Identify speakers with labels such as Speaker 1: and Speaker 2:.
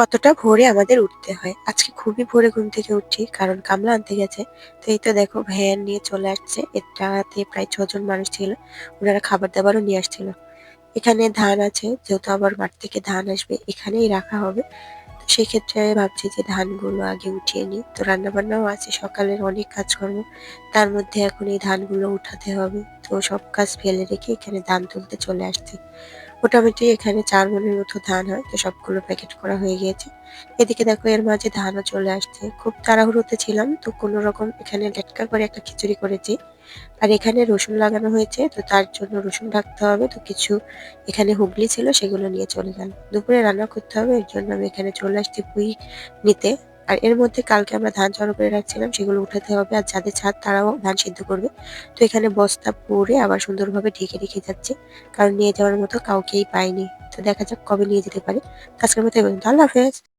Speaker 1: কতটা ভোরে আমাদের উঠতে হয়। আজকে খুবই ভোরে ঘুম থেকে উঠছি কারণ কামলা আনতে গেছে। তো এই তো দেখো, ভ্যান নিয়ে চলে আসছে। এটাতে প্রায় ছজন মানুষ ছিল। ওনারা খাবার দাবারও নিয়ে আসছিল। এখানে ধান আছে, যেহেতু আবার মাঠ থেকে ধান আসবে, এখানেই রাখা হবে। তো সেক্ষেত্রে ভাবছি যে ধানগুলো আগে উঠিয়ে নিই। তো রান্নাবান্নাও আছে, সকালের অনেক কাজকর্ম। তার মধ্যে এখন এই ধানগুলো উঠাতে হবে। তো সব কাজ ফেলে রেখে এখানে ধান তুলতে চলে আসছি। মোটামুটি এখানে চার মনের মতো ধান হয়, তো সবগুলো প্যাকেট করা হয়ে গিয়েছে। এদিকে দেখো, এর মাঝে ধানও চলে আসছে। খুব তাড়াহুড়োতে ছিলাম, তো কোনো রকম এখানে লেটকা করে একটা খিচুড়ি করেছি। আর এখানে রসুন লাগানো হয়েছে, তো তার জন্য রসুন রাখতে হবে, তো কিছু এখানে হুগলি ছিল, সেগুলো নিয়ে চলে গেল দুপুরে রান্না করতে হবে, এর জন্য আমি এখানে চলে আসছি পুঁই নিতে। আর এর মধ্যে কালকে আমরা ধান জড়ো করে রাখছিলাম, সেগুলো উঠাতে হবে আর যাদের ছাদ তারাও ধান সিদ্ধ করবে। তো এখানে বস্তা পরে আবার সুন্দরভাবে ঢেকে রেখে যাচ্ছে, কারণ নিয়ে যাওয়ার মতো কাউকেই পাইনি। তো দেখা যাক কবে নিয়ে যেতে পারে। আজকের মতো আল্লাহ হাফেজ।